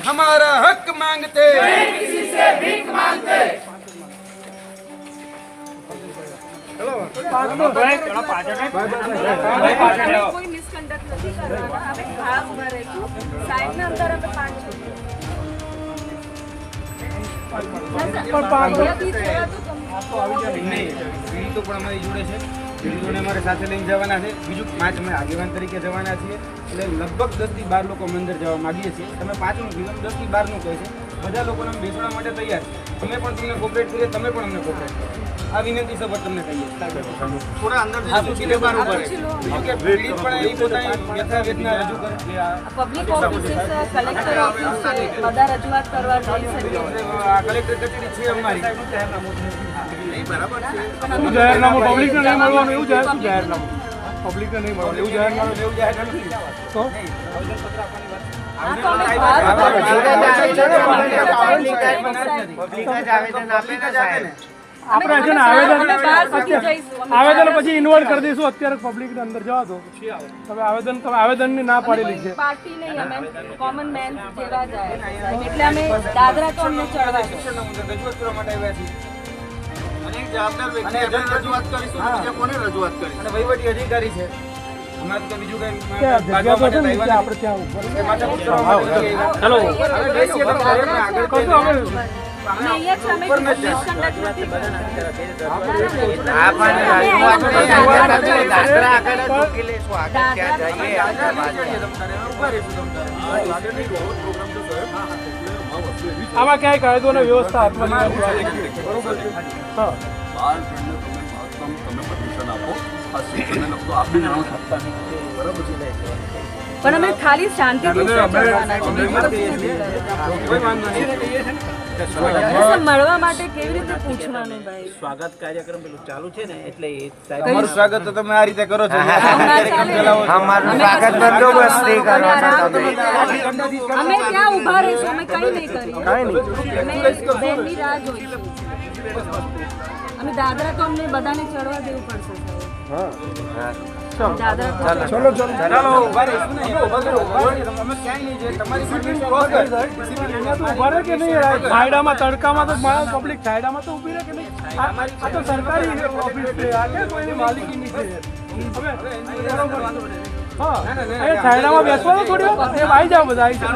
हमारा हक मांगते કોઈ મિસકન્ડક્ટ નથી કરવાના અમે ઘાસ ઉભા રહીશું સાઈડના અંદર અમે પાંચ છો અહીંયાથી જવા તો તમને નહીં પીડિતો પણ અમારી જોડે છે પીડિતોને અમારે સાથે લઈને જવાના છે. બીજું પાંચ અમે આગેવાન તરીકે જવાના છીએ. એટલે લગભગ દસથી બાર લોકો અમે અંદર જવા માંગીએ છીએ. તમે પાંચનું કીધું દસથી બારનું કહે છે. બધા લોકોને અમે બેસવા માટે તૈયાર છે અમે પણ તમને કોપરેટ કરીએ તમે પણ અમને કોપરેટ કરો આ વિનંતી સભર તમને કહીએ. થોડા અંદર કે પીડિત પણ એ પોતાની વ્યથા વેદના રજૂ કરે. છે આ પબ્લિક ઓફિસીસ કલેક્ટર ઓફિસ છે બધા રજૂઆત કરવા જઈ શકીએ. આ કલેક્ટર કચેરી છે અમારી. શું જાહેરનામું પબ્લિકને નહીં મળવાનું એવું જાહેર શું જાહેરનામું પબ્લિકને નહીં મળવાનું એવું જાહેરનામું એવું જાહેર નથી. તો. આપણે છે ને આવેદન આવેદન પછી ઇન્વોલ્વ કરી દઈશું અત્યારે પબ્લિકને અંદર જવા દો. તમે આવેદન તમે આવેદનની ના પાડેલી છે. પાર્ટી નહીં અમે કોમન મેન જેવા જાય એટલે અમે દાદરા તો અમને ચડવા દો. શિક્ષણના મુદ્દે રજૂઆત કરવા માટે આવ્યા છીએ. અનેક જવાબદાર વ્યક્તિ આપણે રજૂઆત કરીશું બીજા કોને રજૂઆત કરીશું? અને વહીવટી અધિકારી છે. અમારે તો બીજું કઈ આપણે ત્યાં આગળ અમે આમાં ક્યાંય કાયદો અને વ્યવસ્થા હાથમાં બરોબર છે. હા. બાર તમે તમે પરમિશન આપો. આ શિક્ષણને લગતો આપી જાણો બરાબર છે. પણ અમે ખાલી શાંતિથી છે? નહીં. બસ મળવા માટે કેવી રીતે પૂછવાનું ભાઈ? સ્વાગત કાર્યક્રમ પેલું ચાલુ છે ને એટલે તમારું સ્વાગત તો તમે આ રીતે કરો છો. કાર્યક્રમ સ્વાગત બંદોબસ્તી કરવાના અમે ત્યાં ઊભા રહીશું. અમે કઈ નહીં કરીએ. અમે બેનની રાહ જોઈશું અમે દાદરા તો અમને બધાને ચડવા દેવું પડશે. ચલો ચલો ચાલો ઊભા રહીશું ઊભા કરો અમે ક્યાંય નહીં તમારી તો ઊભા રહે. કે નહીં છાયડામાં તડકામાં તો માણસ પબ્લિક છાયડામાં તો ઊભી રહે કે નહીં? આ તો સરકારી ઓફિસ છે. આ કે કોઈની માલિકીની છે? હવે અહીંયા છાયડામાં બેસવાનું થોડી વાર. એ આવી જાઓ બધા આવી જાઓ.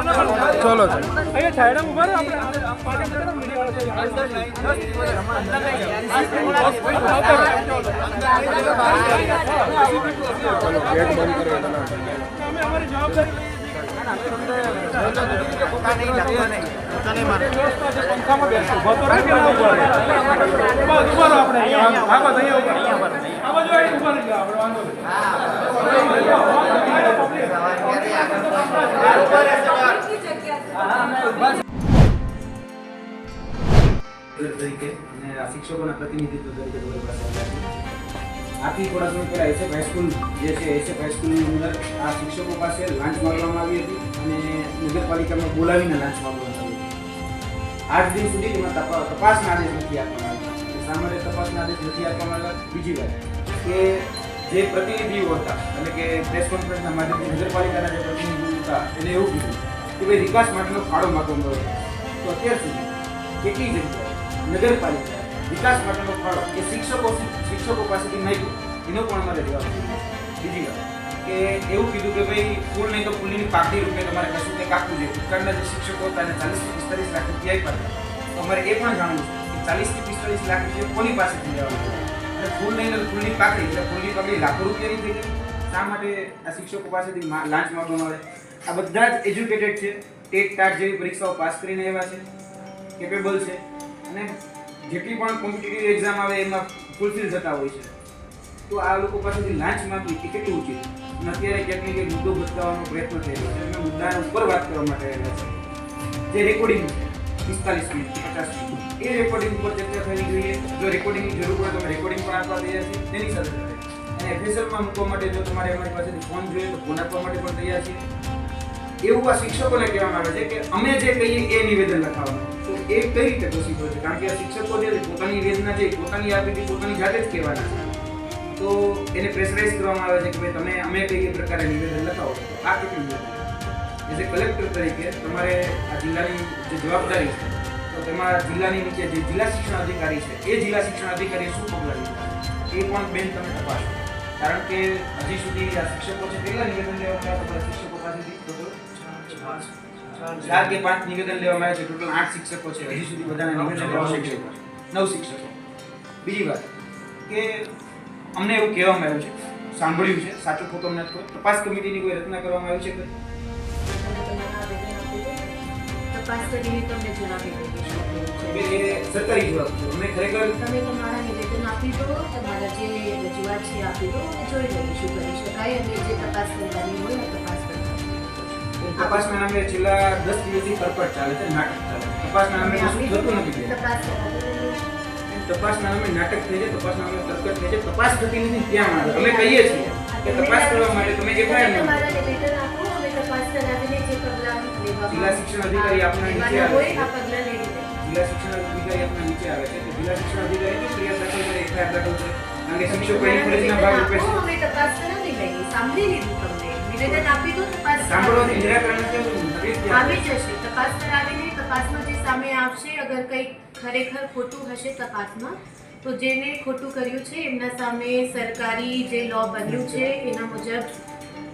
ચલો અહીંયા છાયડામાં ઊભા રહે આપણે. પંખામાં બેસો ઊભા તો રહે કે ના ઊભા રહે બસ ઊભા રહો. આપણે તરીકે અને આ શિક્ષકોના પ્રતિનિધિત્વ તરીકે તમારી પાસે થોડા સમય પહેલા એસએફ હાઈસ્કૂલ જે છે એસએફ હાઈસ્કૂલની અંદર આ શિક્ષકો પાસે લાંચ માંગવામાં આવી હતી અને નગરપાલિકામાં બોલાવીને લાંચ માંગવામાં આવી આઠ દિન સુધી તેમાં તપાસના આદેશ નથી આપવામાં આવ્યા સામાન્ય તપાસના આદેશ નથી આપવામાં આવ્યા બીજી વાત. કે જે પ્રતિનિધિઓ હતા, એટલે કે પ્રેસ કોન્ફરન્સના માધ્યમથી નગરપાલિકાના જે પ્રતિનિધિઓ હતા, એને એવું કીધું કે ભાઈ વિકાસ માટેનો ફાળો માગવામાં આવ્યો તો અત્યાર સુધી કેટલી જગ્યાએ નગરપાલિકા વિકાસ માટેનો ફાળો એ શિક્ષકો શિક્ષકો પાસેથી નહીં એનો પણ અમારે જવાબ. બીજી વાત કે એવું કીધું કે ભાઈ ફૂલ નહીં તો ફૂલની પાકડી રૂપે તમારે કશું કંઈક આપવું જોઈએ. ભૂતકાળના જે શિક્ષકો હતા એને ચાલીસથી પિસ્તાલીસ લાખ રૂપિયા આપ્યા તો અમારે એ પણ જાણવું છે કે ચાલીસથી પિસ્તાલીસ લાખ રૂપિયા કોની પાસેથી લેવાનું અને ફૂલ તો ફૂલની પાકડી, એટલે ફૂલની પાકડી લાખો રૂપિયાની થઈ ગઈ. શા માટે આ શિક્ષકો પાસેથી લાંચ માગવામાં આવે આ બધા જ એજ્યુકેટેડ છે. ટેટ ટાટ જેવી પરીક્ષાઓ પાસ કરીને આવ્યા છે. કેપેબલ છે. અને જેટલી પણ કોમ્પિટિટિવ એક્ઝામ આવે એમાં ફૂલફિલ થતા હોય છે. તો આ લોકો પાસેથી લાંચ માગવી એ કેટલું ઉચિત? અને અત્યારે ક્યાંક ને મુદ્દો બતાવવાનો પ્રયત્ન થઈ છે. અને મુદ્દાને ઉપર વાત કરવા માટે છે જે રેકોર્ડિંગ છે. પિસ્તાલીસ મિનિટ, પચાસ મિનિટ. એ રેકોર્ડિંગ ઉપર ચર્ચા થવી જોઈએ. જો રેકોર્ડિંગની જરૂર પડે તો રેકોર્ડિંગ પણ આપવા તૈયાર છીએ. તેની સાથે અને એફએસએલમાં મૂકવા માટે જો તમારે અમારી પાસેથી ફોન જોઈએ તો ફોન આપવા માટે પણ તૈયાર છીએ. એવું આ શિક્ષકોને કહેવામાં આવે છે કે અમે જે કહીએ એ નિવેદન લખાવવાનું તો એ કઈ રીતે પોસિબલ છે? કારણ કે આ શિક્ષકો જે પોતાની વેદના છે પોતાની આપેલી પોતાની જાતે જ કહેવાના છે. તો એને પ્રેશરાઇઝ કરવામાં આવે છે કે ભાઈ તમે અમે કઈ પ્રકારે નિવેદન લખાવો આ કેટલું એઝ એ કલેક્ટર તરીકે તમારે આ જિલ્લાની જે જવાબદારી છે, તો તેમાં જિલ્લાની નીચે જે જિલ્લા શિક્ષણ અધિકારી છે, એ જિલ્લા શિક્ષણ અધિકારીએ શું પગલાં લીધા એ પણ બેન તમે તપાસો. કારણ કે હજી સુધી આ શિક્ષકો છે, કેટલા નિવેદન લેવામાં આવ્યા તમારા શિક્ષકો પાસેથી ચાર કે પાંચ નિવેદન લેવામાં આવ્યા છે, ટોટલ આઠ શિક્ષકો છે, હજી સુધી બધાને નિવેદન લેવા શિક્ષકો નવ શિક્ષકો. બીજી વાત, કે અમને એવું કહેવામાં આવ્યું છે, સાંભળ્યું છે, સાચું ખોટું નથી તપાસ કમિટીની કોઈ રચના કરવામાં આવી છે કે તપાસ કરીને તમને જણાવી દઈશું સરકારી જવાબ અમે ખરેખર તમે તમારા નિવેદન આપી દો તમારા જે રજૂઆત છે આપી દો અને જોઈ લઈએ શું કરી શકાય અને જે તપાસ કરવાની હોય એ તપાસ કરવાની તપાસના નામે છેલ્લા દસ દિવસથી કરપટ ચાલે છે નાટક ચાલે તપાસના નામે કશું થતું નથી. તપાસ તપાસના નામે નાટક થઈ છે તપાસના નામે કરકટ થઈ છે તપાસ થતી નથી ત્યાં અમે કહીએ છીએ કે તપાસ કરવા માટે તમે જે તમે તમારા નિવેદન આપો અમે તપાસ કરાવીને જિલ્લા શિક્ષણ અધિકારી આપના નીચે આવે છે. જિલ્લા શિક્ષણ અધિકારી આપણા નીચે આવે છે. તો જિલ્લા શિક્ષણ અધિકારી ફરિયાદ દાખલ કરે એફઆઈઆર દાખલ કરે કારણ કે શિક્ષકોની ફરજના ભાગ રૂપે છે. અમે તપાસ કરાવી લઈએ. સાંભળી લીધું તમને. નિવેદન આપી દો તપાસ સાંભળવાથી નિરાકરણ કેમ આવી જશે. તપાસ કરાવીને તપાસમાં જે સામે આવશે અગર કંઈક ખરેખર ખોટું હશે તપાસમાં તો જેને ખોટું કર્યું છે એમના સામે સરકારી જે લો બન્યું છે એના મુજબ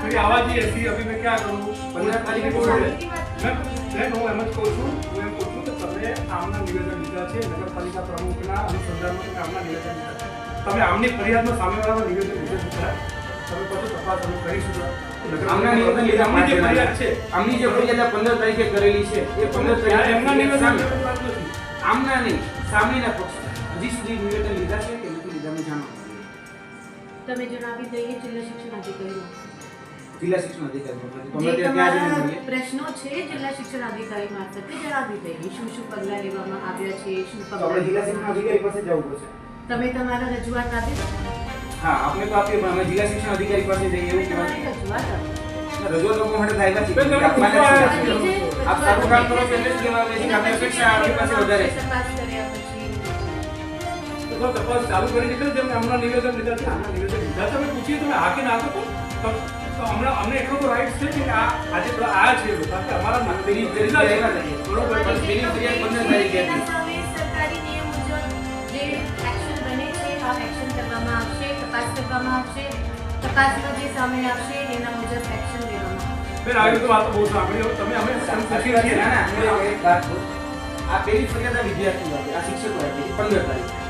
मेरी आवाज ही ऐसी है, अभी मैं क्या करूँ पंद्रह तारीख को बोल शांति की बात मैं બેન હું એમ જ કહું છું હું એમ કહું છું કે તમે આમના નિવેદન લીધા છે નગરપાલિકા પ્રમુખના અનુસંધાનમાં તમે આમના નિવેદન લીધા છે તમે આમની ફરિયાદમાં સામેવાળાના નિવેદન લીધા છે તમે પછી તપાસ અમે કરીશું આમના નિવેદન લીધા આમની જે પાંચ ફરિયાદ છે આમની જે ફરિયાદ આ પંદર તારીખે કરેલી છે એ પંદર ત્યારે તારીખે એમના નિવેદન સામે- લેવાની વાત નથી આમના નહીં સામેના પક્ષ હજી સુધી નિવેદન લીધા છે કે નથી લીધા અમે જાણવા માંગીએ. તમે જણાવી દઈએ જિલ્લા શિક્ષણ અધિકારી જિલ્લા શિક્ષણ અધિકારી તમારા પ્રશ્નો છે જિલ્લા શિક્ષણ અધિકારી મારફતે જણાવી દઈએ શું શું પગલાં લેવામાં આવ્યા છે શું તો જિલ્લા શિક્ષણ અધિકારી પાસે જવું પડશે. તમે તમારા રજૂઆત આપી હા આપણે તો આપીએ પણ અમે જિલ્લા શિક્ષણ અધિકારી પાસે જઈએ એવું કહેવાય. રજૂઆત રજૂઆત લોકો માટે થાય નથી બેન, તમે આપવાના પૂછવા જ આવ્યા છે. છો. આપ સારું કામ કરો છો એટલે જ કહેવા છે કે અપેક્ષા આપણી પાસે વધારે છે. તપાસ કર્યા પછી તો તપાસ ચાલુ કરી દીધી જેમ હમણાં નિવેદન લીધા છે આમના નિવેદન લીધા તમે પૂછીએ તમે હા કે ના તો. તો હમણાં અમને એટલો તો રાઈટ છે કે આ આજે તો આ છે કારણ કે અમારા ના- પેલી છે. પણ ફરિયાદ સરકારી નિયમ મુજબ જે એક્શન બને છે આ એક્શન કરવામાં આવશે તપાસ કરવામાં આવશે તપાસમાં જે સામે આવશે એના મુજબ એક્શન લેવામાં બેન આવી તો વાતો બહુ સાંભળી તમે અમે એમ પૂછીએ છીએ. ના, ના, વાત. આ પેલી ફરિયાદ આ વિદ્યાર્થીઓ આપી, આ શિક્ષકો પંદર તારીખે.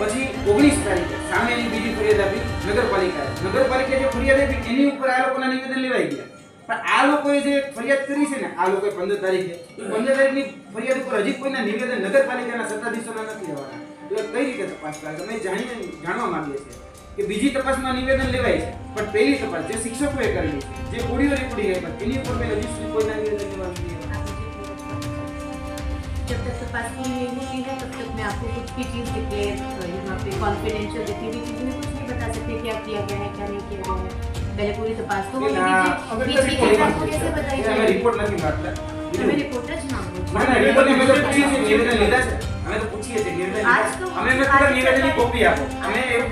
પછી ઓગણીસ તારીખે સામેની બીજી ફરિયાદ આપી નગરપાલિકાએ. નગરપાલિકાએ જે ફરિયાદ આપી, એની ઉપર આ લોકોના નિવેદન લેવાઈ ગયા. પણ આ લોકોએ જે ફરિયાદ કરી છે ને, આ લોકોએ પંદર તારીખે, એ પંદર તારીખની ફરિયાદ ઉપર હજી કોઈના નિવેદન નગરપાલિકાના સત્તાધીશોના નથી લેવાના એટલે કઈ રીતે તપાસ કરે અમે જાણીને જાણવા માંગીએ છીએ કે બીજી તપાસમાં નિવેદન લેવાય છે, પણ પહેલી તપાસ જે શિક્ષકોએ કરેલી જે ઓડિયો રેકોર્ડિંગ એની ઉપર મેં હજી સુધી કોઈના નિવેદન લેવા जब तक तपासनी नहीं होती है तब तक मैं आपको कुछ भी चीज़ दिखे यहाँ पे कॉन्फिडेंशियल जितनी भी चीज़ें कुछ नहीं बता सकते क्या किया गया है क्या नहीं किया गया है। पहले पूरी तपास तो होनी चाहिए आपको हमें तो पूछी है निवेदन आज तो हमें पूरा तो निवेदन की कॉपी आपको हमें एक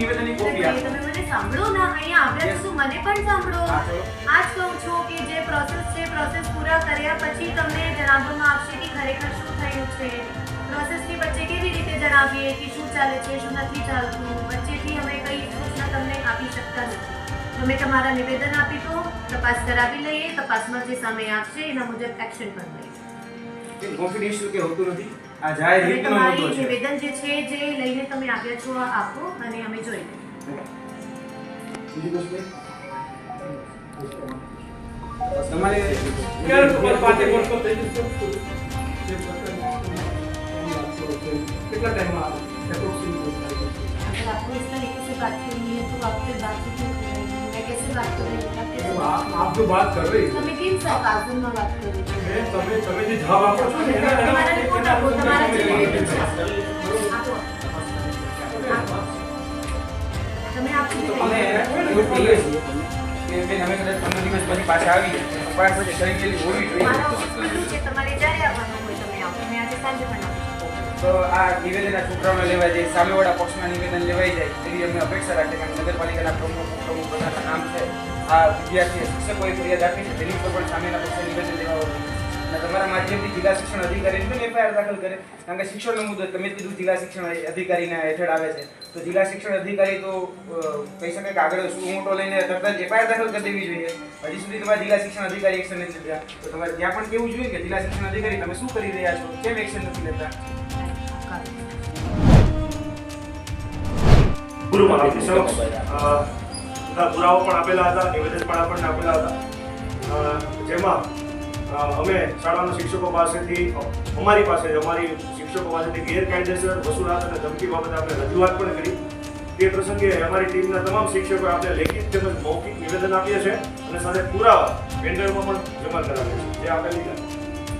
निवेदन की कॉपी आपको तो અમે સાંભળો ના અહીંયા આવ્યા તો મને પણ સાંભળો. આજ કહું છું કે જે પ્રોસેસ છે પ્રોસેસ પૂરા કર્યા પછી તમને જણાવવામાં આવશે કે ખરેખર શું થયું છે. પ્રોસેસની વચ્ચે કેવી રીતે જણાવીએ કે શું ચાલે છે શું નથી ચાલતું. વચ્ચેથી અમે કઈ સૂચના તમને આપી શકતા નથી. તમે તમારા નિવેદન આપી દો તપાસ કરાવી લઈએ તપાસમાં જે સામે આવશે એના મુજબ એક્શન પણ લઈએ. કોન્ફિડેન્શિયલ કે હોતું નથી? આ જાહેર તમારી મુદ્દો છે. નિવેદન જે છે જે લઈને તમે આવ્યા છો આપો અને અમે કંઈ? તમારે ક્યારે તમારે પાંચેક વર્ષો થઈ જશે કેટલા ટાઈમમાં એપ્રોક્સિમેટ अगर आपको इस तरीके से बात करनी है तो आप फिर बातचीत नहीं करेंगे मैं कैसे बात करूँगी आप कैसे આ આપ જો વાત કર રહી તમે કેમ સરકારમાં વાત કરો છો બેન તમે તમે જે જવાબ આપો છો ને એના- એના- તમારા રિપોર્ટ આપો તમારા જે તો આ નિવેદન આ છોકરાઓને લેવાય જાય સામેવાળા પક્ષના નિવેદન લેવાય જાય એવી અમે અપેક્ષા રાખીએ કારણ નગરપાલિકાના પ્રમુખ પ્રમુખ નામ છે આ વિદ્યાર્થી શિક્ષકોએ ફરિયાદ આપી છે તેની ઉપર પણ સામેના પક્ષે નિવેદન લેવા તમારા માધ્યમથી જિલ્લા શિક્ષણ અધિકારી પણ એફઆઈઆર દાખલ કરે. કારણ કે શિક્ષણનો મુદ્દો તમે કીધું જિલ્લા શિક્ષણ અધિકારીના હેઠળ આવે છે. તો જિલ્લા શિક્ષણ અધિકારી તો કહી શકે કે આગળ શું મોટો લઈને તરત જ એફઆઈઆર દાખલ કરી દેવી જોઈએ. હજી સુધી તમારા જિલ્લા શિક્ષણ અધિકારી એક્શન નથી લીધા. તો તમારે ત્યાં પણ કેવું જોઈએ કે જિલ્લા શિક્ષણ અધિકારી તમે શું કરી રહ્યા છો? કેમ એક્શન નથી લેતા? બધા પુરાવો પણ આપેલા હતા, નિવેદન પણ આપણને આપેલા હતા. જેમાં અમે શાળાના શિક્ષકો પાસેથી, અમારી પાસે, અમારી શિક્ષકો પાસેથી ગેરકાયદેસર વસૂલાત અને ધમકી બાબતે આપણે રજૂઆત પણ કરી. તે પ્રસંગે અમારી ટીમના તમામ શિક્ષકોએ આપણે લેખિત તેમજ મૌખિક નિવેદન આપીએ છે અને સાથે પુરાવા વેન્ડરમાં પણ જમા કરાવ્યા છે જે આપણે લીધા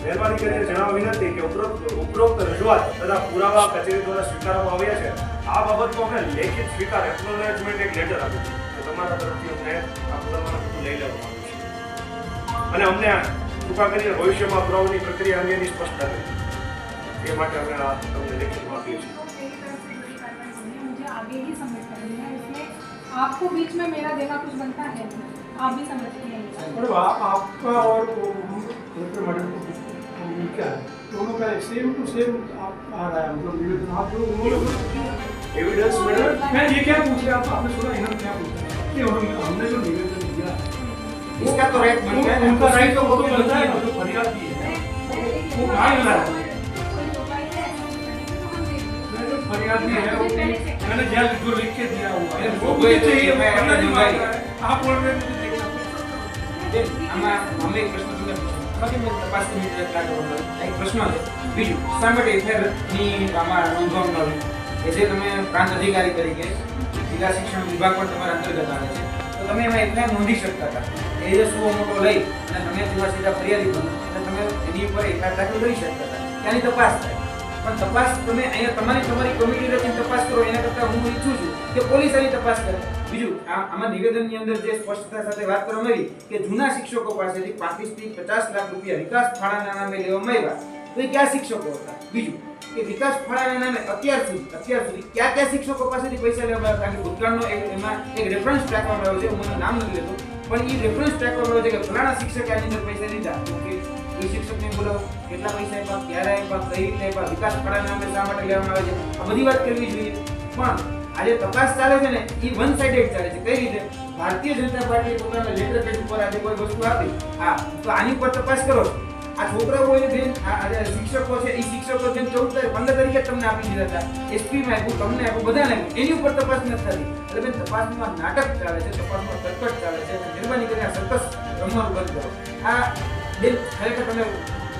મહેરબાની કરીને જણાવવા વિનંતી કે ઉપરોક્ત ઉપરોક્ત રજૂઆત તથા પુરાવા કચેરી દ્વારા સ્વીકારવામાં આવ્યા છે. આ બાબતનો અમે લેખિત સ્વીકાર એક્નોલેજમેન્ટ એક લેટર આપ્યું છે. તમારા તરફથી અમને આ પુરાવાનું લઈ લેવામાં આવ્યું છે. અને અમને કૃપા કરીને ભવિષ્યમાં પુરાવાની પ્રક્રિયા અંગેની સ્પષ્ટતા કરી એ માટે અમે આ તમને લેખિતમાં આપીએ છીએ मुझे आगे ही सबमिट करनी है इसमें आपको बीच में मेरा देना कुछ बनता है नहीं आप भी समझते हैं मतलब आप आपका और वो कलेक्टर मैडम को वो क्या है दोनों का सेम टू सेम आप आ रहा है मतलब निवेदन आप जो उन्होंने એવિડન્સ મેળવે मैं ये क्या पूछ रहा आपने सुना इन्होंने क्या पूछा कि उन्होंने- हमने जो निवेदन दिया इसका तो राइट बनता है ना उनका राइट तो वो तो उसकी बनता है गलती जो फरियाद की है वो कहाँ मिला है मैंने जो फरियाद दी है वो मैंने जल जो लिख के दिया हुआ है वो मुझे चाहिए वो करना नहीं मांग रहा है आप बोल रहे हैं मुझे देखना पड़ेगा બેન, આમાં અમે એક પ્રશ્ન તમને પૂછ્યો. બાકી મેં તપાસ કરી એટલે એટલા કરવાનો. એક પ્રશ્ન છે બીજું શા માટે FIR ની આમાં નોંધવામાં ન આવી? કે જે તમે પ્રાંત અધિકારી તરીકે જિલ્લા શિક્ષણ વિભાગ પણ તમારા અંતર્ગત આવે છે તો તમે એમાં FIR નોંધી શકતા હતા એ જે સુઓ મોટો લઈ અને તમે સીધા સીધા ફરિયાદી બનો. અને તમે એની ઉપર FIR દાખલ કરી શકતા ત્યાંની તપાસ થાય. પણ તપાસ તમે અહીંયા તમારી તમારી કમિટી રચીને તપાસ કરો, એના કરતાં હું ઈચ્છું છું કે પોલીસ આની તપાસ કરે. બીજું, આ આમાં નિવેદનની અંદર જે સ્પષ્ટતા સાથે વાત કરવામાં આવી કે જૂના શિક્ષકો પાસેથી પાંત્રીસ પચાસ લાખ રૂપિયા વિકાસ ફાળાના નામે લેવામાં આવ્યા. તો એ કયા શિક્ષકો હતા? બીજું, કે વિકાસ ફાળાના નામે અત્યાર સુધી અત્યાર સુધી કયા કયા શિક્ષકો પાસેથી પૈસા લેવામાં આવ્યા? કારણ કે ભૂતકાળનો એક એમાં એક રેફરન્સ રાખવામાં આવ્યો છે, હું નામ નથી લેતો. પણ એ રેફરન્સ ટ્રેક કરવાનો છે કે ફલાણા શિક્ષકે આની અંદર પૈસા લીધા. તો કે એ શિક્ષકને બોલાવો, કેટલા પૈસા આપ્યા, ક્યારે આપ્યા, કઈ રીતે આપ્યા, વિકાસ કળા નામે શા માટે લેવામાં આવે છે? આ બધી વાત કરવી જોઈએ. પણ આજે તપાસ ચાલે છે ને એ વન સાઇડેડ ચાલે છે. કઈ રીતે? ભારતીય જનતા પાર્ટીએ પોતાના લેટર પેજ ઉપર આજે કોઈ વસ્તુ આપી. હા, તો આની ઉપર તપાસ કરો. આ છોકરાઓ હોય બેન શિક્ષકો છે એ શિક્ષકો જેમ ચૌદ પંદર તારીખે તમને આપી દીધા હતા. એસપી માં આપ્યું, તમને આપ્યું, બધાને એની ઉપર તપાસ નથી થતી. એટલે બેન, તપાસમાં નાટક ચાલે છે, તપાસમાં કટકટ ચાલે છે મહેરબાની કરીને આ સર્કસ રમવાનું બંધ કરો. આ બેન, ખરેખર તમે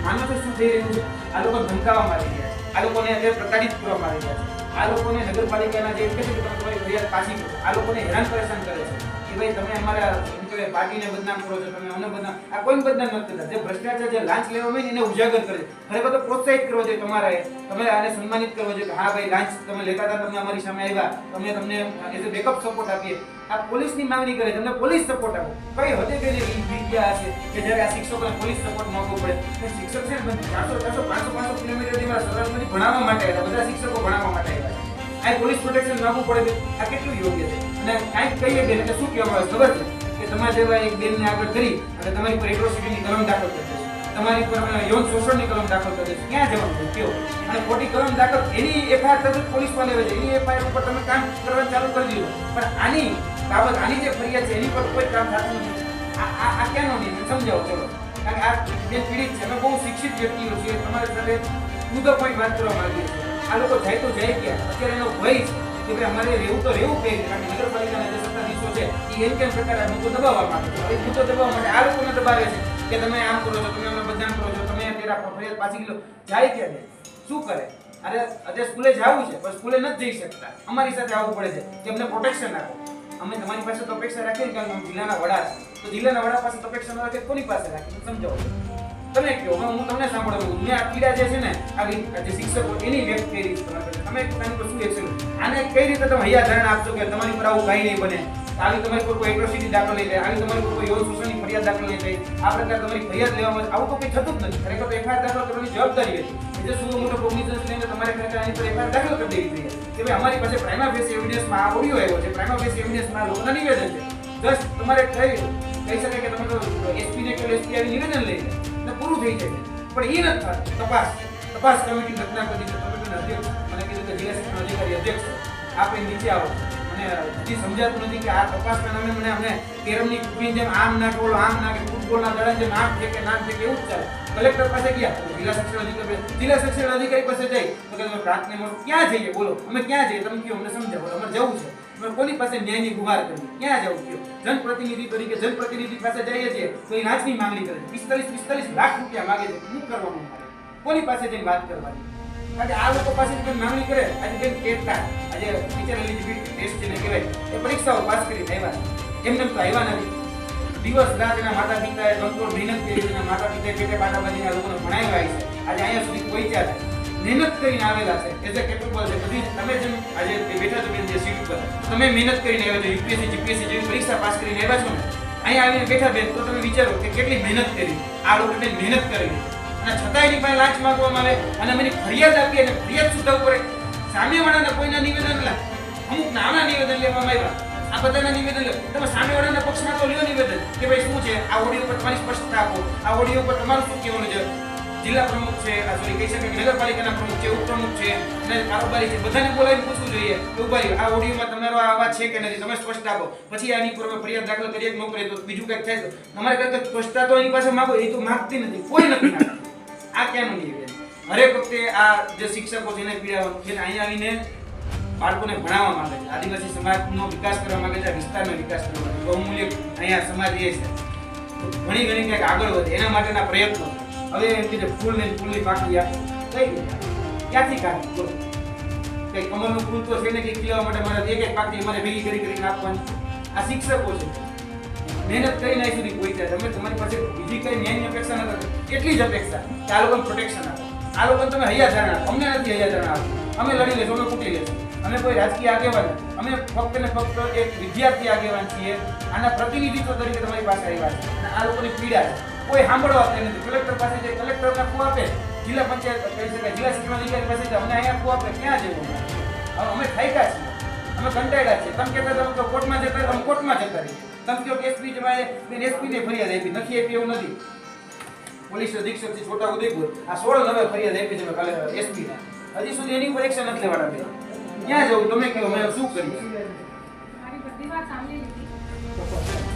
માનો છો શું થઈ રહ્યું છે? આ લોકો ધમકાવા મારી રહ્યા છે. આ લોકોને અત્યારે પ્રતાડિત કરવા મારી રહ્યા છે. આ લોકોને નગરપાલિકાના જે કે તમે તમારી ફરિયાદ પાછી આ લોકોને હેરાન પરેશાન કરે છે. ભાઈ, તમે અમારા એમ પાર્ટીને બદનામ કરો છો, તમે અમને બદનામ આ કોઈ બદનામ નથી કરતા. જે ભ્રષ્ટાચાર, જે લાંચ લેવા હોય એને ઉજાગર કરે છે. તો પ્રોત્સાહિત કરવો જોઈએ તમારે તમે આને સન્માનિત કરવો જોઈએ કે, હા ભાઈ, લાંચ તમે લેતા હતા તમે અમારી સામે આવ્યા. તમે તમને એઝ બેકઅપ સપોર્ટ આપીએ. આ પોલીસની માંગણી કરે તમને પોલીસ સપોર્ટ આપો. કઈ હદે કઈને વિદ્યા હશે કે જ્યારે આ શિક્ષકોને પોલીસ સપોર્ટ માંગવો પડે? શિક્ષક છે ને ચારસો ચારસો, પાંચસો પાંચસો કિલોમીટરથી મારા સૌરાષ્ટ્રમાંથી ભણાવવા માટે આવ્યા બધા શિક્ષકો ભણાવવા માટે આવ્યા આ પોલીસ પ્રોટેક્શન લાગુ પડે છે આ કેટલું યોગ્ય છે? અને કાંઈક કહીએ બેન એટલે શું કહેવામાં આવે ખબર છે? કે તમારા જેવા એક બેનને આગળ કરી અને તમારી પર એટ્રોસિટીની કલમ દાખલ કરી દેશે. તમારી પર યૌન શોષણની કલમ દાખલ કરી દેશે. ક્યાં જવાનું છે? કયો? અને ખોટી કલમ દાખલ, એની એફઆઈઆર તરત પોલીસ લેવા જાય એની એફઆઈઆર ઉપર તમે કામ કરવાનું ચાલુ કરી દીધું. પણ આની બાબત, આની જે ફરિયાદ છે, એની પર કોઈ કામ થતું નથી. આ આ ક્યાંનો નિયમ સમજાવો, ચલો. કારણ કે આ જે પીડિત છે, અમે બહુ શિક્ષિત વ્યક્તિઓ છીએ. તમારી સાથે મુદ્દો પોઈન્ટ વાત કરવા માંગીએ છીએ. આ લોકો જાય તો જાય ક્યાં? અત્યારે એનો ભય છે. કે અમારે રહેવું તો રહેવું રીતે કારણ કે છે એ દબાવવા માંગે છે? દબાવવા માટે આ લોકોને દબાવે છે કે તમે આમ કરો છો, તમે અમને બદનામ કરો છો, તમે અત્યારે ફરિયાદ પાછી ગયો જાય જાય શું કરે? અરે અત્યારે સ્કૂલે જવું છે, પણ સ્કૂલે નથી જઈ શકતા. અમારી સાથે આવવું પડે છે, કે અમને પ્રોટેક્શન આપો. અમે તમારી પાસે તો અપેક્ષા રાખીએ કે જિલ્લાના વડા છે. તો જિલ્લાના વડા પાસે અપેક્ષા ન રાખે તો કોની પાસે રાખીએ સમજાવો. તમે કહો, હવે હું તમને સાંભળવાનું મેં આ પીડા જે છે ને, આ જે શિક્ષકો, એની વ્યક્ત કરી તમે પોતાની પર શું એક્શન આને કઈ રીતે તમે હૈયા ધારણા આપશો કે તમારી પર આવું કાંઈ નહીં બને? આવી તમારી પર કોઈ એટ્રોસિટી દાખલ નહીં થાય આવી તમારી પર કોઈ યૌન શોષણની ફરિયાદ દાખલ નહીં થાય આ પ્રકાર તમારી ફરિયાદ લેવામાં આવું તો કંઈ થતું જ નથી. ખરેખર તો એફઆઈઆર દાખલ કરવાની જવાબદારી હતી. એટલે શું મોટો કોગ્નિઝન્સ લઈને તમારે ખરેખર આની પર એફઆઈઆર દાખલ કરી દેવી જોઈએ. કે ભાઈ અમારી પાસે પ્રાઇમા ફેસ એવિડન્સમાં આ ઓડિયો આવ્યો છે. પ્રાઇમા ફેસ એવિડન્સમાં લોકોના નિવેદન છે. જસ્ટ તમારે કહી કહી શકાય કે તમે તો એસપી ને કે એસપી આવી નિવેદન લઈ પૂરું થઈ જાય. પણ એ નથી થતું. તપાસ. તપાસ કમિટી ઘટના કરી કમિટીના અધ્યક્ષ, મને કીધું કે શિક્ષણ અધિકારી અધ્યક્ષ, આપે નીચે આવો. મને હજી સમજાતું નથી કે આ તપાસના નામે મને અમને કેરમની કુકડીની જેમ આમ ના ટોળો આમ ના કે ફૂટબોલના દડા જેમ આમ છે કે નામ છે કે એવું જ ચાલે. કલેક્ટર પાસે ગયા. જિલ્લા શિક્ષણ અધિકારી જિલ્લા શિક્ષણ અધિકારી પાસે જઈ. તો કે તમે પ્રાર્થના ક્યાં જઈએ? બોલો. અમે ક્યાં જઈએ? તમે કહો, અમને સમજાવો. અમારે જવું છે. કોની પાસે ન્યાયની ગુહાર કરવી ક્યાં જવું કયો જનપ્રતિનિધિ તરીકે જનપ્રતિનિધિ પાસે જઈએ છીએ તો એ નાચની માંગણી કરે પિસ્તાલીસ પિસ્તાલીસ લાખ રૂપિયા માગે છે. શું કરવાનું કોની પાસે જઈને વાત કરવાની? આજે આ લોકો પાસે કોઈ માંગણી કરે? આજે જેમ કેટતા આજે ટીચર એલિજિબિલિટી ટેસ્ટ જેને કહેવાય, એ પરીક્ષાઓ પાસ કરીને આવ્યા એમને એમ તો આવ્યા નથી. દિવસ, રાત એના માતા પિતાએ કંટ્રોલ મહેનત કરી. એના માતા પિતાએ પેટે આ લોકોને ભણાવ્યા છે. આજે અહીંયા સુધી પહોંચ્યા છે. મહેનત કરીને આવેલા છે. એઝ અ કેપેબલ છે. બધી તમે જેમ આજે બેઠા છો, બેન, જે સીટ પર તમે મહેનત કરીને આવ્યા છો યુપીએસસી જીપીએસસી જેવી પરીક્ષા પાસ કરીને આવ્યા છો ને, અહીંયા આવીને બેઠા, બેન, તો તમે વિચારો કે કેટલી મહેનત કરી. આ લોકોને મહેનત કરી. અને છતાં એની પાસે લાંચ માંગવામાં આવે અને મને ફરિયાદ આપીએ અને ફરિયાદ સુધા કરે સામેવાળાના કોઈના નિવેદન અમુક નાના નિવેદન લેવામાં આવ્યા આ બધાના નિવેદન લે. તમે સામેવાળાના પક્ષમાં તો લ્યો નિવેદન કે ભાઈ શું છે? આ ઓડિયો પર તમારી સ્પષ્ટતા આપો. આ ઓડિયો પર તમારું શું કહેવાનું છે? જિલ્લા પ્રમુખ છે, આ સોરી કહી શકાય નગરપાલિકાના પ્રમુખ છે, ઉપપ્રમુખ છે, અને કારોબારી છે, બધાને બોલાવીને પૂછવું જોઈએ. કે ઊભા રહ્યો આ ઓડિયોમાં તમારો આ અવાજ છે કે નથી? તમે સ્પષ્ટ આપો. પછી આની પૂર્વ ફરિયાદ દાખલ કરીએ કે ન કરીએ તો બીજું કંઈક થાય તો. તમારે કંઈક સ્પષ્ટતા તો એની પાસે માગો, એ તો માગતી નથી. કોઈ નથી આ ક્યાંનું નિવેદન? હરેક વખતે આ જે શિક્ષકો છે, એને પીડાવાનું છે અહીંયા આવીને બાળકોને ભણાવવા માંગે છે. આદિવાસી સમાજનો વિકાસ કરવા માંગે છે વિસ્તારનો વિકાસ કરવા માંગે છે. બહુમૂલ્ય અહીંયા સમાજ રહે છે. ઘણી ઘણી ક્યાંક આગળ વધે. એના માટેના પ્રયત્નો. હવે એમ કે ફૂલ ફૂલની પાકડી આપો કઈ ક્યાંથી કાઢી? બોલો. કઈ કમરનું ફૂલ છે ને કંઈક લેવા માટે મારે એક એક પાકી મારે ભેગી કરી કરીને આપવાની? આ શિક્ષકો છે. મહેનત કરી નાખી સુધી પહોંચ્યા તમે તમારી પાસે બીજી કઈ ન્યાયની અપેક્ષા નથી એટલી જ અપેક્ષા? કે આ લોકોને પ્રોટેક્શન આપો. આ લોકોને તમે હૈયા ધારણા અમને નથી હૈયા ધારણા અમે લડી લેશું, અમે કૂટી લેશું. અમે કોઈ રાજકીય આગેવાન અમે ફક્ત ને ફક્ત એક વિદ્યાર્થી આગેવાન છીએ. આના પ્રતિનિધિત્વ તરીકે તમારી પાસે આવ્યા છે. અને આ લોકોની પીડા છે. કોઈ સાંભળવા આપે નથી. કલેક્ટર પાસે જે કલેક્ટરને કુ આપે જિલ્લા પંચાયત કહી શકાય, જિલ્લા શિક્ષણ અધિકારી પાસે અમને અહીંયા કુ આપે, ક્યાં જવું હવે અમે થાયકા છીએ. અમે કંટાળ્યા છીએ. તમે કહેતા તમે તો કોર્ટમાં જતા તમે કોર્ટમાં જતા રહીએ. તમે કહો કે એસપી જમાએ એસપીને ફરિયાદ આપી. નથી આપી એવું નથી. પોલીસ અધિક્ષકથી છોટા ઉદયપુર આ સોળ નવે ફરિયાદ આપી છે કાલે એસપીના હજી સુધી એની ઉપર એક્શન નથી લેવાના બે ક્યાં જવું? તમે કહો, અમે શું કર્યું મારી બધી વાત સાંભળી લીધી.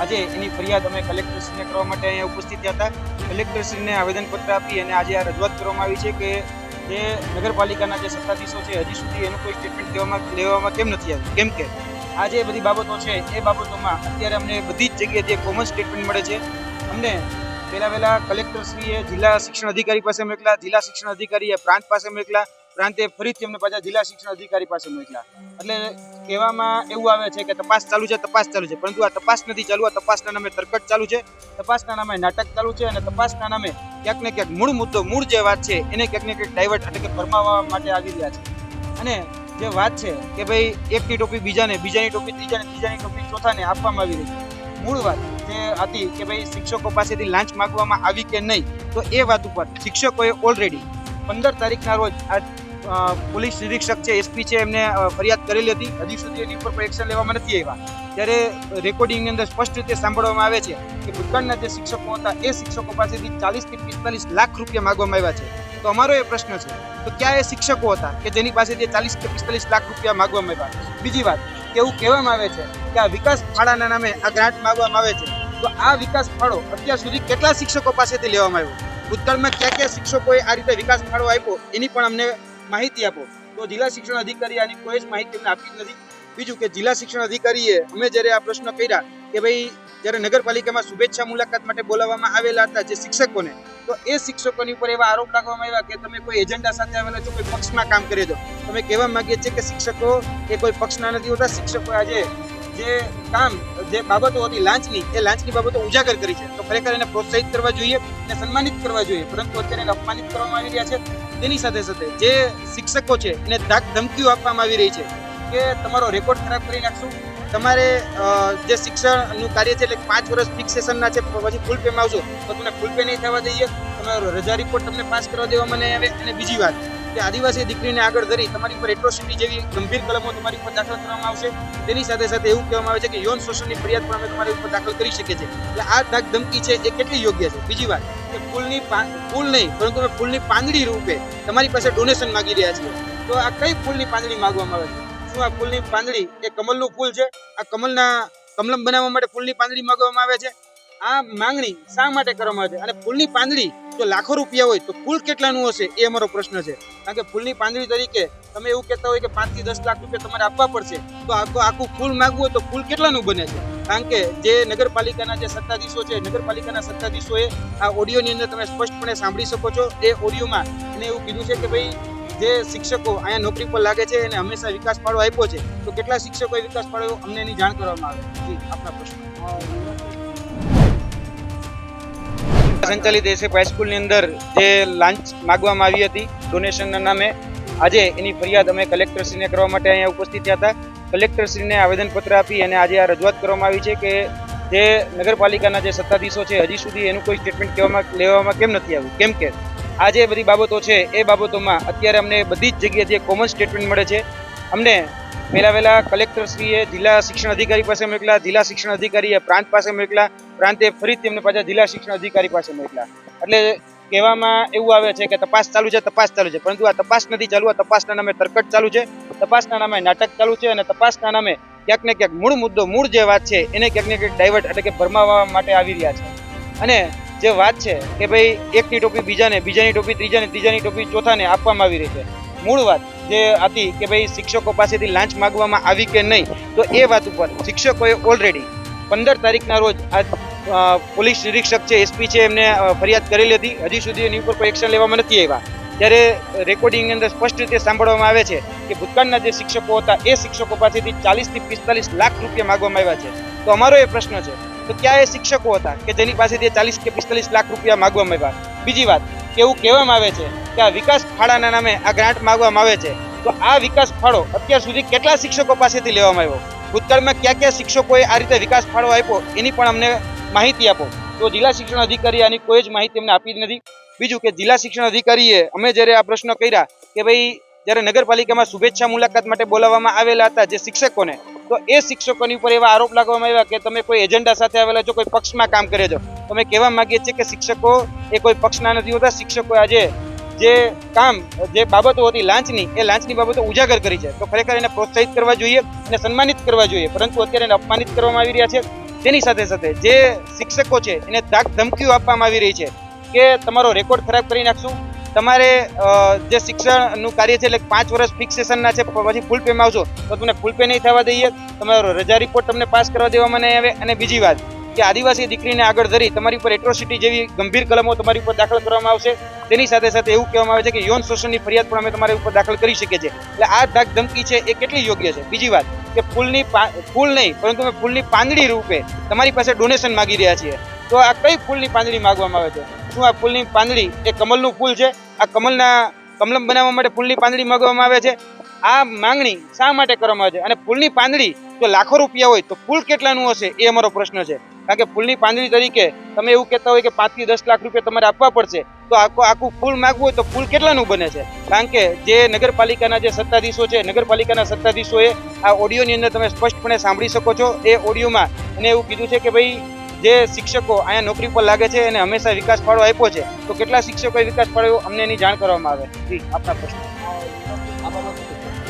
આજે એની ફરિયાદ અમે કલેક્ટરશ્રીને કરવા માટે અહીંયા ઉપસ્થિત હતા. કલેક્ટરશ્રીને આવેદનપત્ર આપી અને આજે આ રજૂઆત કરવામાં આવી છે કે જે નગરપાલિકાના જે સત્તાધીશો છે, હજી સુધી એનું કોઈ સ્ટેટમેન્ટ દેવામાં લેવામાં કેમ નથી આવ્યું? કેમ કે આ જે બધી બાબતો છે, એ બાબતોમાં અત્યારે અમને બધી જ જગ્યાએ જે કોમન સ્ટેટમેન્ટ મળે છે. અમને પહેલા પહેલા કલેક્ટરશ્રીએ જિલ્લા શિક્ષણ અધિકારી પાસે મોકલા જિલ્લા શિક્ષણ અધિકારીએ પ્રાંત પાસે મોકલા પ્રાંતે ફરીથી અમને પાછા જિલ્લા શિક્ષણ અધિકારી પાસે મોકલા એટલે કહેવામાં એવું આવે છે કે તપાસ ચાલુ છે, તપાસ ચાલુ છે, પરંતુ આ તપાસ નથી ચાલુ, આ તપાસના નામે તરકટ ચાલુ છે તપાસના નામે નાટક ચાલુ છે અને તપાસના નામે ક્યાંક ને ક્યાંક મૂળ મુદ્દો, મૂળ જે વાત છે એને ક્યાંક ને ક્યાંક ડાયવર્ટ એટલે કે ફરમાવવા માટે આવી રહ્યા છે. અને જે વાત છે કે ભાઈ એકની ટોપી બીજાને, બીજાની ટોપી ત્રીજાને, ત્રીજાની ટોપી ચોથાને આપવામાં આવી રહી છે. મૂળ વાત જે હતી કે ભાઈ શિક્ષકો પાસેથી લાંચ માગવામાં આવી કે નહીં, તો એ વાત ઉપર શિક્ષકોએ ઓલરેડી પંદર તારીખના રોજ આ પોલીસ નિરીક્ષક છે એસપી છે, એમને ફરિયાદ કરેલી હતી. હજી સુધી એની ઉપર એક્શન લેવામાં નથી આવ્યા. ત્યારે રેકોર્ડિંગની અંદર સ્પષ્ટ રીતે સાંભળવામાં આવે છે કે ભૂતકાળના જે શિક્ષકો હતા, એ શિક્ષકો પાસેથી ચાલીસથી પિસ્તાલીસ લાખ રૂપિયા માગવામાં આવ્યા છે. તો અમારો એ પ્રશ્ન છે, તો ક્યાં એ શિક્ષકો હતા કે જેની પાસેથી ચાલીસ કે પિસ્તાલીસ લાખ રૂપિયા માગવામાં આવ્યા? બીજી વાત એવું કહેવામાં આવે છે કે આ વિકાસ ફાળાના નામે આ ગ્રાન્ટ માગવામાં આવે છે. તો આ વિકાસ ફાળો અત્યાર સુધી કેટલા શિક્ષકો પાસેથી લેવામાં આવ્યો? ભૂતકાળમાં ક્યાં ક્યાં શિક્ષકોએ આ રીતે વિકાસ ફાળો આપ્યો એની પણ અમને માહિતી આપો. તો જિલ્લા શિક્ષણ અધિકારી આની કોઈ જ માહિતી અમને આપી નથી. બીજું કે જિલ્લા શિક્ષણ અધિકારીએ અમે જ્યારે આ પ્રશ્ન કર્યા કે ભાઈ જ્યારે નગરપાલિકામાં શુભેચ્છા મુલાકાત માટે બોલાવવામાં આવેલા હતા જે શિક્ષકોને, તો એ શિક્ષકોની ઉપર એવા આરોપ લાગવામાં આવ્યા કે તમે કોઈ એજન્ડા સાથે આવેલા છો, કોઈ પક્ષમાં કામ કરી દો. અમે કહેવા માંગીએ છીએ કે શિક્ષકો એ કોઈ પક્ષના નથી હોતા. શિક્ષકો આજે જે કામ, જે બાબતો હતી લાંચની, એ લાંચની બાબતો ઉજાગર કરી છે. તો ખરેખર એને પ્રોત્સાહિત કરવા જોઈએ અને સન્માનિત કરવા જોઈએ. પરંતુ અત્યારે એને અપમાનિત કરવામાં આવી રહ્યા છે. તેની સાથે સાથે જે શિક્ષકો છે, એને ધાક ધમકીઓ આપવામાં આવી રહી છે કે તમારો રેકોર્ડ ખરાબ કરી નાખશું. તમારે જે શિક્ષણનું કાર્ય છે, એટલે પાંચ વર્ષ ફિક્સ સેશનના છે પછી ફૂલ પેમાં આવશો, તો તમને ફૂલ પે નહીં થવા દઈએ. તમારો રજા રિપોર્ટ તમને પાસ કરવા દેવામાં નહીં આવે. અને બીજી વાત, કે આદિવાસી દીકરીને આગળ ધરી, તમારી પર એટ્રોસિટી જેવી ગંભીર કલમો તમારી ઉપર દાખલ કરવામાં આવશે. તેની સાથે સાથે એવું કહેવામાં આવે છે કે યૌન શોષણની ફરિયાદ પણ અમે તમારી ઉપર દાખલ કરી શકીએ છીએ. એટલે આ ધાક ધમકી છે, એ કેટલી યોગ્ય છે? બીજી વાત, કે ફૂલની ફૂલ નહીં, પરંતુ અમે ફૂલની પાંદડી રૂપે તમારી પાસે ડોનેશન માંગી રહ્યા છીએ. તો આ કઈ ફૂલની પાંદડી માંગવામાં આવે છે? શું આ ફૂલની પાંદડી, એ કમલનું ફૂલ છે. આ કમલના કમલમ બનાવવા માટે ફૂલની પાંદડી માંગવામાં આવે છે. આ માંગણી શા માટે કરવામાં આવે છે? અને ફૂલની પાંદડી જો લાખો રૂપિયા હોય, તો ફૂલ કેટલાનું હશે? એ અમારો પ્રશ્ન છે. કારણ કે ફૂલની પાંદડી તરીકે તમે એવું કહેતા હોય કે પાંચથી દસ લાખ રૂપિયા તમારે આપવા પડશે. તો આખું આખું ફૂલ માગવું હોય તો ફૂલ કેટલાનું બને છે? કારણ કે જે નગરપાલિકાના જે સત્તાધીશો છે, નગરપાલિકાના સત્તાધીશોએ આ ઓડિયોની અંદર તમે સ્પષ્ટપણે સાંભળી શકો છો. એ ઓડિયોમાં એને એવું કીધું છે કે ભાઈ જે શિક્ષકો અહીંયા નોકરી પર લાગે છે એને હંમેશા વિકાસ ફાળો આપ્યો છે, તો કેટલા શિક્ષકોએ વિકાસ ફાળો? અમને એની જાણ કરવામાં આવે. જી, આપના પ્રશ્ન. સંચાલિત એસએફ હાઈસ્કૂલની અંદર જે લાંચ માગવામાં આવી હતી ડોનેશનના નામે, આજે એની ફરિયાદ અમે કલેક્ટરશ્રીને કરવા માટે અહીંયા ઉપસ્થિત થયા હતા. કલેક્ટરશ્રીને આવેદનપત્ર આપી અને આજે આ રજૂઆત કરવામાં આવી છે કે જે નગરપાલિકાના જે સત્તાધીશો છે, હજી સુધી એનું કોઈ સ્ટેટમેન્ટ કહેવામાં લેવામાં કેમ નથી આવ્યું? કેમ કે આ જે બધી બાબતો છે, એ બાબતોમાં અત્યારે અમને બધી જ જગ્યાએ કોમન સ્ટેટમેન્ટ મળે છે, અમને પહેલા વહેલા કલેક્ટરશ્રીએ જિલ્લા શિક્ષણ અધિકારી પાસે મોકલા જિલ્લા શિક્ષણ અધિકારીએ પ્રાંત પાસે મોકલા પ્રાંતે ફરીથી અમને પાછા જિલ્લા શિક્ષણ અધિકારી પાસે મોકલા એટલે કહેવામાં એવું આવે છે કે તપાસ ચાલુ છે, તપાસ ચાલુ છે, પરંતુ આ તપાસ નથી ચાલુ, આ તપાસના નામે તરકટ ચાલુ છે તપાસના નામે નાટક ચાલુ છે અને તપાસના નામે ક્યાંક ને ક્યાંક મૂળ મુદ્દો, મૂળ જે વાત છે, એને ક્યાંક ને ક્યાંક ડાયવર્ટ એટલે કે ભરમાવવા માટે આવી રહ્યા છે. અને જે વાત છે કે ભાઈ, એકની ટોપી બીજાને, બીજાની ટોપી ત્રીજાને, ત્રીજાની ટોપી ચોથાને આપવામાં આવી રહી છે. મૂળ વાત જે હતી કે ભાઈ, શિક્ષકો પાસેથી લાંચ માગવામાં આવી કે નહીં, તો એ વાત ઉપર શિક્ષકોએ ઓલરેડી પંદર તારીખના રોજ આ પોલીસ નિરીક્ષક છે, એસપી છે, એમને ફરિયાદ કરેલી હતી. હજી સુધી એની ઉપર કોઈ એક્શન લેવામાં નથી આવ્યા. ત્યારે રેકોર્ડિંગની અંદર સ્પષ્ટ રીતે સાંભળવામાં આવે છે કે ભૂતકાળના જે શિક્ષકો હતા, એ શિક્ષકો પાસેથી ચાલીસથી પિસ્તાલીસ લાખ રૂપિયા માગવામાં આવ્યા છે. તો અમારો એ પ્રશ્ન છે તો ક્યાં એ શિક્ષકો હતા કે જેની પાસેથી ચાલીસ કે પિસ્તાલીસ લાખ રૂપિયા માગવામાં આવ્યા બીજી વાત, કે એવું કહેવામાં આવે છે કે આ વિકાસ ફાળાના નામે આ ગ્રાન્ટ માગવામાં આવે છે. તો આ વિકાસ ફાળો અત્યાર સુધી કેટલા શિક્ષકો પાસેથી લેવામાં આવ્યો? ભૂતકાળમાં ક્યાં ક્યાં શિક્ષકોએ આ રીતે વિકાસ ફાળો આપ્યો? એની પણ અમને માહિતી આપો. તો જિલ્લા શિક્ષણ અધિકારી આની કોઈ જ માહિતી અમને આપી જ નથી. બીજું કે જિલ્લા શિક્ષણ અધિકારીએ અમે જ્યારે આ પ્રશ્ન કર્યા કે ભાઈ જ્યારે નગરપાલિકામાં શુભેચ્છા મુલાકાત માટે બોલાવવામાં આવેલા હતા જે શિક્ષકોને, તો એ શિક્ષકોની ઉપર એવા આરોપ લગાવવામાં આવ્યા કે તમે કોઈ એજન્ડા સાથે આવેલા છો, કોઈ પક્ષમાં કામ કરે છો. તમે કહેવા માંગીએ છીએ કે શિક્ષકો એ કોઈ પક્ષના નથી હોતા. શિક્ષકો આજે જે કામ, જે બાબતો હતી લાંચની, એ લાંચની બાબતો ઉજાગર કરી છે. તો ખરેખર એને પ્રોત્સાહિત કરવા જોઈએ અને સન્માનિત કરવા જોઈએ. પરંતુ અત્યારે એને અપમાનિત કરવામાં આવી રહ્યા છે. તેની સાથે સાથે જે શિક્ષકો છે, એને ધાક ધમકીઓ આપવામાં આવી રહી છે કે તમારો રેકોર્ડ ખરાબ કરી નાખશું. તમારે જે શિક્ષણનું કાર્ય છે, એટલે પાંચ વર્ષ ફિક્સ સેશનના છે પછી ફૂલ પેમાં આવશો તો તમને ફૂલ પે નહીં થવા દઈએ, તમારો રજા રિપોર્ટ તમને પાસ કરવા દેવામાં નહીં આવે. અને બીજી વાત, કે આદિવાસી દીકરીને આગળ ધરી, તમારી ઉપર એટ્રોસિટી જેવી ગંભીર કલમો તમારી ઉપર દાખલ કરવામાં આવશે. તેની સાથે સાથે એવું કહેવામાં આવે છે કે યૌન શોષણની ફરિયાદ પણ અમે તમારી ઉપર દાખલ કરી શકીએ છીએ. એટલે આ ધાક ધમકી છે, એ કેટલી યોગ્ય છે? બીજી વાત, કે ફૂલની ફૂલ નહીં, પરંતુ અમે ફૂલની પાંદડી રૂપે તમારી પાસે ડોનેશન માગી રહ્યા છીએ. તો આ કઈ ફૂલની પાંદડી માગવામાં આવે છે? શું આ ફૂલની પાંદડી, એ કમલનું ફૂલ છે. આ કમલના કમલમ બનાવવા માટે ફૂલની પાંદડી માગવામાં આવે છે. આ માંગણી શા માટે કરવામાં આવે છે? અને ફૂલની પાંદડી જો લાખો રૂપિયા હોય તો ફૂલ કેટલાનું હશે? એ અમારો પ્રશ્ન છે. કારણ કે ફૂલની પાંદડી તરીકે તમે એવું કહેતા હોય કે પાંચથી દસ લાખ રૂપિયા તમારે આપવા પડશે. તો આખું આખું ફૂલ માગવું હોય તો ફૂલ કેટલાનું બને છે? કારણ કે જે નગરપાલિકાના જે સત્તાધીશો છે, નગરપાલિકાના સત્તાધીશોએ આ ઓડિયોની અંદર તમે સ્પષ્ટપણે સાંભળી શકો છો. એ ઓડિયોમાં એને એવું કીધું છે કે ભાઈ જે શિક્ષકો અહીંયા નોકરી પર લાગે છે અને હંમેશા વિકાસ ફાળો આપ્યો છે, તો કેટલા શિક્ષકોએ વિકાસ ફાળો આપ્યો? અમને એની જાણ કરવામાં આવે જી, આપના પ્રશ્ન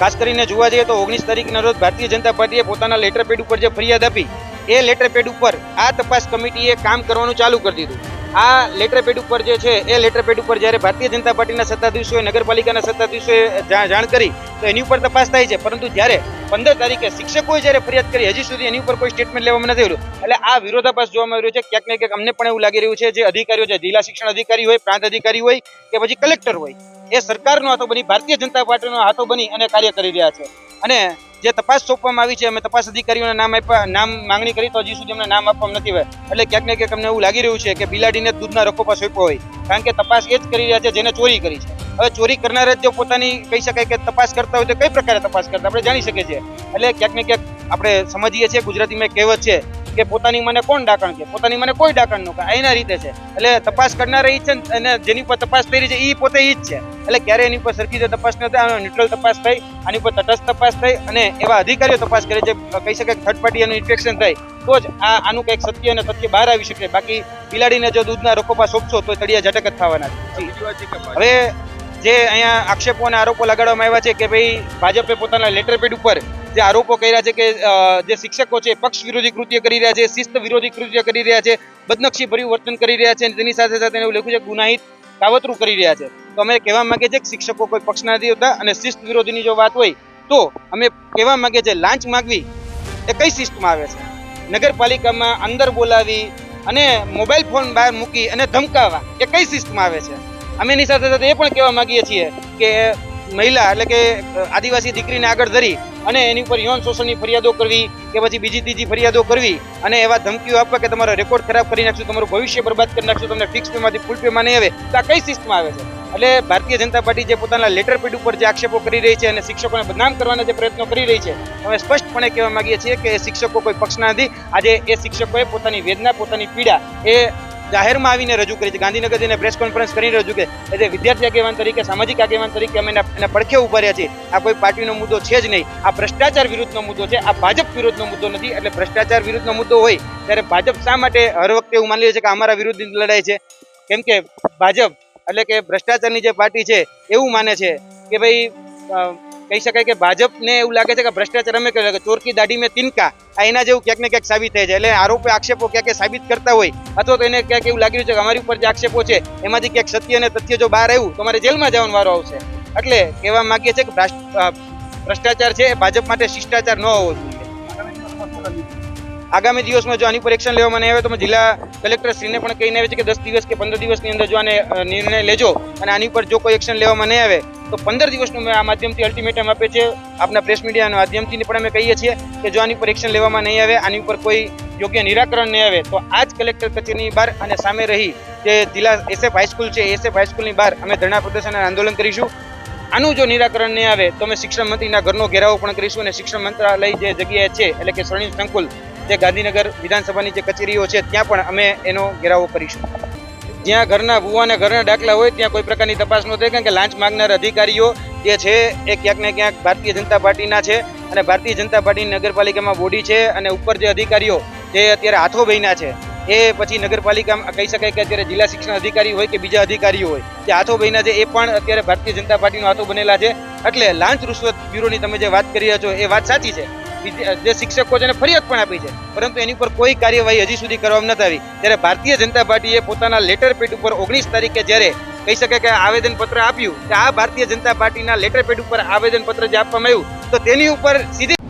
ખાસ કરીને જોવા જઈએ તો ઓગણીસ તારીખના રોજ ભારતીય જનતા પાર્ટીએ પોતાના લેટર પેડ ઉપર જે ફરિયાદ આપી એ લેટર પેડ ઉપર આ તપાસ કમિટીએ કામ કરવાનું ચાલુ કરી દીધું. આ લેટર પેડ ઉપર જે છે, એ લેટર પેડ ઉપર જ્યારે ભારતીય જનતા પાર્ટીના સત્તાધીશોએ, નગરપાલિકાના સત્તાધીશોએ જાણ કરી, તો એની ઉપર તપાસ થાય છે. પરંતુ જ્યારે પંદર તારીખે શિક્ષકોએ જ્યારે ફરિયાદ કરી, હજી સુધી એની ઉપર કોઈ સ્ટેટમેન્ટ લેવામાં નથી આવ્યું. એટલે આ વિરોધાભાસ જોવામાં આવી રહ્યો છે. ક્યાંક ને ક્યાંક અમને પણ એવું લાગી રહ્યું છે જે અધિકારીઓ છે, જિલ્લા શિક્ષણ અધિકારી હોય, પ્રાંત અધિકારી હોય કે પછી કલેક્ટર હોય, એ સરકારનો હાથો બની, ભારતીય જનતા પાર્ટીનો હાથો બની અને કાર્ય કરી રહ્યા છે. અને જે તપાસ સોંપવામાં આવી છે, અમે તપાસ અધિકારીઓના નામ આપ્યા, નામ માંગણી કરી તો હજી સુધી અમને નામ આપવામાં નથી હોય એટલે ક્યાંક ને ક્યાંક અમને એવું લાગી રહ્યું છે કે બિલાડીને દૂધના રખોપા સોંપ્યો હોય. કારણ કે તપાસ એ જ કરી રહ્યા છે જેને ચોરી કરી છે. હવે ચોરી કરનાર જ જો પોતાની કહી શકાય કે તપાસ કરતા હોય તો કઈ પ્રકારે તપાસ કરતા? આપણે જાણી શકીએ છીએ. એટલે ક્યાંક ને ક્યાંક આપણે સમજીએ છીએ, ગુજરાતીમાં કહેવત છે કે પોતાની મને કોણ ડાકણ કે? પોતાની મને કોઈ ડાકણ નો કે એના રીતે છે. એટલે તપાસ કરનાર એ છે અને જેની પર તપાસ થઈ રહી છે એ પોતે એ જ છે. એટલે ક્યારે એની પર સરખી તપાસ ન થાય ન્યુટ્રલ તપાસ થઈ આની પર તટસ્થ તપાસ થઈ અને એવા અધિકારીઓ તપાસ કરે છે કહી શકે થર્ડ પાર્ટી એનું ઇન્ફેક્શન થાય તો જ આ આનું કંઈક સત્ય અને સત્ય બહાર આવી શકે. બાકી બિલાડીને જો દૂધના રોકોપા સોંપશો તો તળિયા ઝટક જ થવાના છે. હવે જે અહીંયા આક્ષેપો અને આરોપો લગાડવામાં આવ્યા છે કે ભાઈ ભાજપે પોતાના લેટર પેડ ઉપર જે આરોપો કર્યા છે કે જે શિક્ષકો છે પક્ષ વિરોધી કૃત્ય કરી રહ્યા છે, શિસ્ત વિરોધી કૃત્ય કરી રહ્યા છે બદનક્ષી ભર્યું વર્તન કરી રહ્યા છે અને તેની સાથે સાથે એવું લખ્યું છે ગુનાહિત કાવતરું કરી રહ્યા છે. તો અમે કહેવા માંગીએ છીએ કે શિક્ષકો કોઈ પક્ષના નથી હોતા અને શિસ્ત વિરોધીની જો વાત હોય તો અમે કહેવા માંગીએ છીએ લાંચ માગવી એ કઈ શિસ્તમાં આવે છે? નગરપાલિકામાં અંદર બોલાવી અને મોબાઈલ ફોન બહાર મૂકી અને ધમકાવવા એ કઈ શિસ્તમાં આવે છે? અમે એની સાથે સાથે એ પણ કહેવા માંગીએ છીએ કે મહિલા એટલે કે આદિવાસી દીકરીને આગળ ધરી અને એની ઉપર યૌન શોષણની ફરિયાદો કરવી કે પછી બીજી ત્રીજી ફરિયાદો કરવી અને એવા ધમકીઓ આપવા કે તમારો રેકોર્ડ ખરાબ કરી નાખશું, તમારું ભવિષ્ય બરબાદ કરી નાખશું, તમને ફિક્સ પેમાંથી ફૂલ પેમાં નહીં આવે, તો આ કઈ સિસ્ટમાં આવે છે? એટલે ભારતીય જનતા પાર્ટી જે પોતાના લેટર પેડ ઉપર જે આક્ષેપો કરી રહી છે અને શિક્ષકોને બદનામ કરવાના જે પ્રયત્નો કરી રહી છે, અમે સ્પષ્ટપણે કહેવા માંગીએ છીએ કે શિક્ષકો કોઈ પક્ષના નથી. આજે એ શિક્ષકોએ પોતાની વેદના, પોતાની પીડા એ જાહેરમાં આવીને રજૂ કરી છે. ગાંધીનગર જઈને પ્રેસ કોન્ફરન્સ કરીને રજૂ કરી. એટલે વિદ્યાર્થી આગેવાન તરીકે, સામાજિક આગેવાન તરીકે અમે એના પડખે ઊભા રહ્યા છીએ. આ કોઈ પાર્ટીનો મુદ્દો છે જ નહીં. આ ભ્રષ્ટાચાર વિરુદ્ધનો મુદ્દો છે. આ ભાજપ વિરુદ્ધનો મુદ્દો નથી. એટલે ભ્રષ્ટાચાર વિરુદ્ધનો મુદ્દો હોય, ત્યારે ભાજપ શા માટે હર વખતે એવું માની લે છે કે અમારા વિરુદ્ધની લડાઈ છે? કેમ કે ભાજપ એટલે કે ભ્રષ્ટાચારની જે પાર્ટી છે, એવું માને છે કે ભાઈ કહી શકાય કે ભાજપને એવું લાગે છે કે ભ્રષ્ટાચાર અમે કહ્યું કે ચોરકી દાઢી મેં તિનકા. એના જેવું ક્યાંક ને ક્યાંક સાબિત થાય છે. એટલે આરોપ આક્ષેપો ક્યાંક સાબિત કરતા હોય અથવા તો એને ક્યાંક એવું લાગી રહ્યું છે કે અમારી ઉપર જે આક્ષેપો છે, એમાંથી ક્યાંક સત્ય અને તથ્ય જો બહાર આવ્યું, તો અમારે જેલમાં જવાનો વારો આવશે. એટલે કહેવા માંગીએ છીએ કે ભ્રષ્ટાચાર છે એ ભાજપ માટે શિષ્ટાચાર ન હોવો જોઈએ. આગામી દિવસમાં જો આની પર એક્શન લેવામાં નહીં આવે તો જિલ્લા કલેક્ટર શ્રીને પણ કહીને આવે છે કે દસ દિવસ કે પંદર દિવસની અંદર જો આને નિર્ણય લેજો અને આની પર જો કોઈ એક્શન લેવામાં નહીં આવે તો પંદર દિવસનું મેં આ માધ્યમથી અલ્ટિમેટમ આપે છે આપના પ્રેસ મીડિયાના માધ્યમથી પણ અમે કહીએ છીએ કે જો આની પર એક્શન લેવામાં નહીં આવે, આની ઉપર કોઈ યોગ્ય નિરાકરણ નહીં આવે, તો આ જ કલેક્ટર કચેરીની બહાર અને સામે રહી જે જિલ્લા એસએફ હાઈસ્કૂલ છે એસએફ હાઈસ્કૂલની બહાર અમે ધરણા પ્રદર્શન અને આંદોલન કરીશું. આનું જો નિરાકરણ નહીં આવે તો અમે શિક્ષણ મંત્રીના ઘરનો ઘેરાવો પણ કરીશું અને શિક્ષણ મંત્રાલય જે જગ્યાએ છે, એટલે કે સ્વર્ણિમ સંકુલ જે ગાંધીનગર વિધાનસભાની જે કચેરીઓ છે, ત્યાં પણ અમે એનો ઘેરાવો કરીશું. જ્યાં ઘરના ભૂવાને ઘરના દાખલા હોય, ત્યાં કોઈ પ્રકારની તપાસ ન થાય, કારણ કે લાંચ માંગનાર અધિકારીઓ જે છે, એ ક્યાંક ને ક્યાંક ભારતીય જનતા પાર્ટીના છે અને ભારતીય જનતા પાર્ટીની નગરપાલિકામાં બોડી છે અને ઉપર જે અધિકારીઓ જે અત્યારે હાથો બન્યા છે, એ પછી નગરપાલિકામાં કહી શકાય કે અત્યારે જિલ્લા શિક્ષણ અધિકારી હોય કે બીજા અધિકારીઓ હોય, જે હાથો બન્યા છે, એ પણ અત્યારે ભારતીય જનતા પાર્ટીનો હાથો બનેલા છે. એટલે લાંચ રૂશ્વત બ્યુરોની તમે જે વાત કરી રહ્યા છો, એ વાત સાચી છે. જે શિક્ષકો છે ફરિયાદ પણ આપી છે. પરંતુ એની ઉપર કોઈ કાર્યવાહી હજી સુધી કરવામાં નથી આવી. ત્યારે ભારતીય જનતા પાર્ટીએ પોતાના લેટર પેડ ઉપર ઓગણીસ તારીખે જ્યારે કહી શકે કે આવેદન પત્ર આપ્યું કે આ ભારતીય જનતા પાર્ટીના લેટર પેડ ઉપર આવેદન પત્ર જે આપવામાં આવ્યું, તો તેની ઉપર સીધી